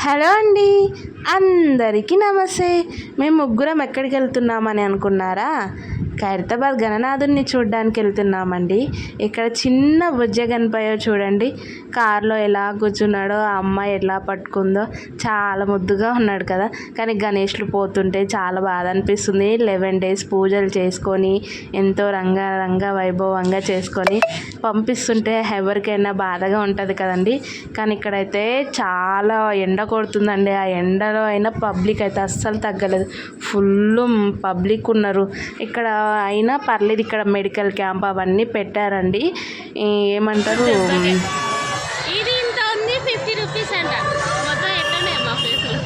Hello అండి. అందరికీ నమస్తే. మేము ముగ్గురం ఎక్కడికి వెళ్తున్నామని అనుకున్నారా? ఖైరతాబాద్ గణనాథుని చూడడానికి వెళ్తున్నామండి. ఇక్కడ చిన్న బుజ్జ కనిపోయో చూడండి. కారులో ఎలా కూర్చున్నాడో ఆ అమ్మాయి ఎలా పట్టుకుందో చాలా ముద్దుగా ఉన్నాడు కదా. కానీ గణేష్లు పోతుంటే చాలా బాధ అనిపిస్తుంది. లెవెన్ డేస్ పూజలు చేసుకొని ఎంతో రంగారంగ వైభవంగా చేసుకొని పంపిస్తుంటే ఎవరికైనా బాధగా ఉంటుంది కదండి. కానీ ఇక్కడైతే చాలా ఎండ కొడుతుందండి. ఆ ఎండ ఎండలో అయినా పబ్లిక్ అయితే అస్సలు తగ్గలేదు. ఫుల్ పబ్లిక్ ఉన్నారు. ఇక్కడ అయినా పర్లేదు ఇక్కడ మెడికల్ క్యాంప్ అవన్నీ పెట్టారండి. ఏమంటారు? ఇది ఇంత ఉంది ఫిఫ్టీ రూపీస్ అంట. మొత్తం ఎట్లనే మా ఫేస్లో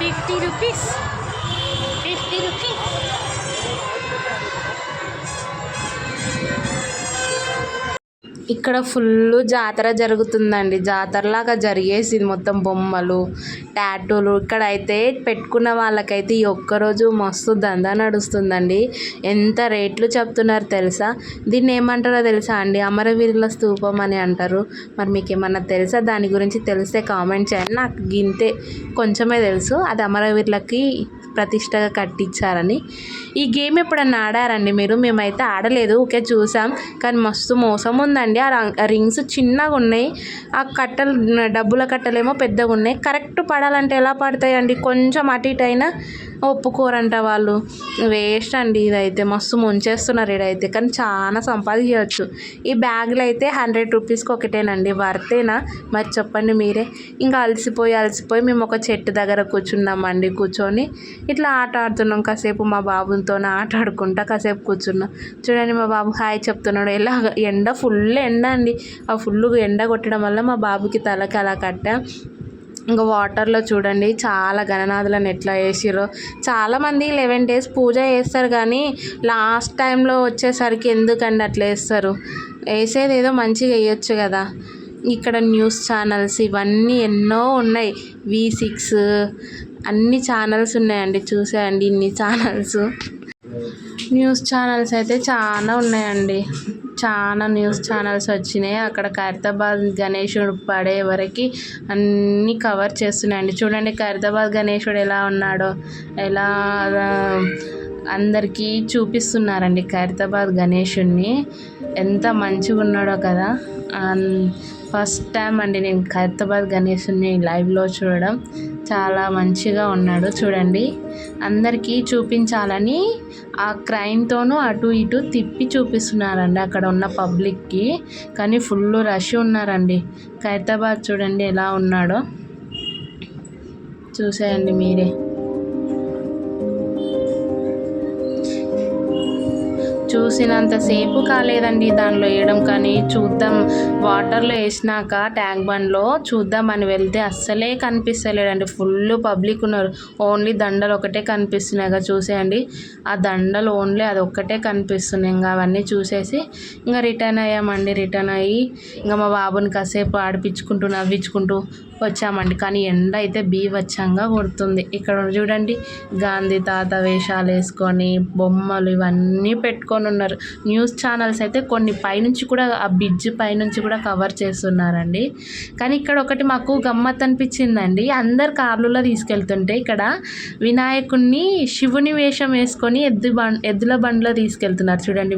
ఫిఫ్టీ రూపీస్. ఇక్కడ ఫుల్ జాతర జరుగుతుందండి. జాతరలాగా జరిగేసింది మొత్తం బొమ్మలు టాటూలు. ఇక్కడ అయితే పెట్టుకున్న వాళ్ళకైతే ఈ ఒక్కరోజు మస్తు దందా నడుస్తుందండి. ఎంత రేట్లు చెప్తున్నారు తెలుసా? దీన్ని ఏమంటారో తెలుసా అండి? అమరవీరుల స్తూపం అని అంటారు. మరి మీకు ఏమన్నా తెలుసా? దాని గురించి తెలిస్తే కామెంట్ చేయండి. నాకు గింతే కొంచెమే తెలుసు. అది అమరవీరులకి ప్రతిష్టగా కట్టించారని. ఈ గేమ్ ఎప్పుడన్నా ఆడారండి మీరు? మేమైతే ఆడలేదు ఓకే చూసాం. కానీ మస్తు మోసం ఉందండి. ఆ రింగ్స్ చిన్నగా ఉన్నాయి. ఆ కట్టలు డబ్బుల కట్టలేమో పెద్దగా ఉన్నాయి కరెక్ట్ పడాలంటే ఎలా పడతాయండి? కొంచెం అటు ఇటు అయినా ఒప్పుకోరంట వాళ్ళు. వేస్ట్ అండి ఇదైతే. మస్తు ముంచేస్తున్నారు ఇదైతే. కానీ చాలా సంపాదించవచ్చు. ఈ బ్యాగులు అయితే హండ్రెడ్ రూపీస్కి ఒకటేనండి. వర్తేనా? మరి చెప్పండి మీరే. ఇంకా అలసిపోయి అలసిపోయి మేము ఒక చెట్టు దగ్గర కూర్చున్నామండి కూర్చొని. ఇట్లా ఆట ఆడుతున్నాం కాసేపు. మా బాబుతో ఆట ఆడుకుంటా కాసేపు కూర్చున్నాం. చూడండి మా బాబు హాయ్ చెప్తున్నాడు. ఎలా ఎండ ఫుల్ ఎండ అండి. ఆ ఫుల్ ఎండ కొట్టడం వల్ల మా బాబుకి తలకి అలా కట్ట. ఇంకా వాటర్లో చూడండి చాలా గణనాథులను ఎట్లా వేసిరో చాలామంది లెవెన్ డేస్ పూజ చేస్తారు కానీ లాస్ట్ టైంలో వచ్చేసరికి ఎందుకండి అట్లా వేస్తారు వేసేది ఏదో మంచిగా వేయొచ్చు కదా. ఇక్కడ న్యూస్ ఛానల్స్ ఇవన్నీ ఎన్నో ఉన్నాయి. వి సిక్స్ అన్ని ఛానల్స్ ఉన్నాయండి. చూసేయండి ఇన్ని ఛానల్స్. న్యూస్ ఛానల్స్ అయితే చాలా ఉన్నాయండి. చాలా న్యూస్ ఛానల్స్ వచ్చినాయి. అక్కడ ఖైరతాబాద్ గణేశుడు పడే వరకు అన్నీ కవర్ చేస్తున్నాయండి. చూడండి ఖైరతాబాద్ గణేశుడు ఎలా ఉన్నాడో ఎలా అందరికీ చూపిస్తున్నారండి ఖైరతాబాద్ గణేషుణ్ణి ఎంత మంచిగా ఉన్నాడో కదా. ఫస్ట్ టైం అండి నేను ఖైరతాబాద్ గణేశుని లైవ్లో చూడడం. చాలా మంచిగా ఉన్నాడు. చూడండి అందరికీ చూపించాలని ఆ క్రైన్తోనూ అటు ఇటు తిప్పి చూపిస్తున్నారండి అక్కడ ఉన్న పబ్లిక్కి. కానీ ఫుల్ రష్ ఉన్నారండి. ఖైరతాబాద్ చూడండి ఎలా ఉన్నాడో. చూసేయండి మీరే. చూసినంతసేపు కాలేదండి దానిలో వేయడం. కానీ చూద్దాం వాటర్లో వేసినాక ట్యాంక్ బండ్లో చూద్దామని వెళ్తే అస్సలే కనిపిస్తలేడండి ఫుల్ పబ్లిక్ ఉన్నారు. ఓన్లీ దండలు ఒకటే కనిపిస్తున్నాయి కదా చూసేయండి. ఆ దండలు ఓన్లీ అది ఒక్కటే కనిపిస్తున్నాయి. ఇంకా అవన్నీ చూసేసి ఇంకా రిటర్న్ అయ్యామండి. రిటర్న్ అయ్యి ఇంకా మా బాబుని కాసేపు ఆడిపించుకుంటూ నవ్వించుకుంటూ వచ్చామండి. కానీ ఎండ అయితే బీభత్సంగా కొడుతుంది. ఇక్కడ చూడండి గాంధీ తాత వేషాలు వేసుకొని బొమ్మలు ఇవన్నీ పెట్టుకొని ఉన్నారు. న్యూస్ ఛానల్స్ అయితే కొన్ని పైనుంచి కూడా ఆ బ్రిడ్జ్ పైనుంచి కూడా కవర్ చేస్తున్నారండి. కానీ ఇక్కడ ఒకటి మాకు గమ్మత్ అనిపించిందండి. అందరు కార్లలో తీసుకెళ్తుంటే ఇక్కడ వినాయకుడిని శివుని వేషం వేసుకొని ఎద్దు బండ్ ఎద్దుల బండ్లో తీసుకెళ్తున్నారు. చూడండి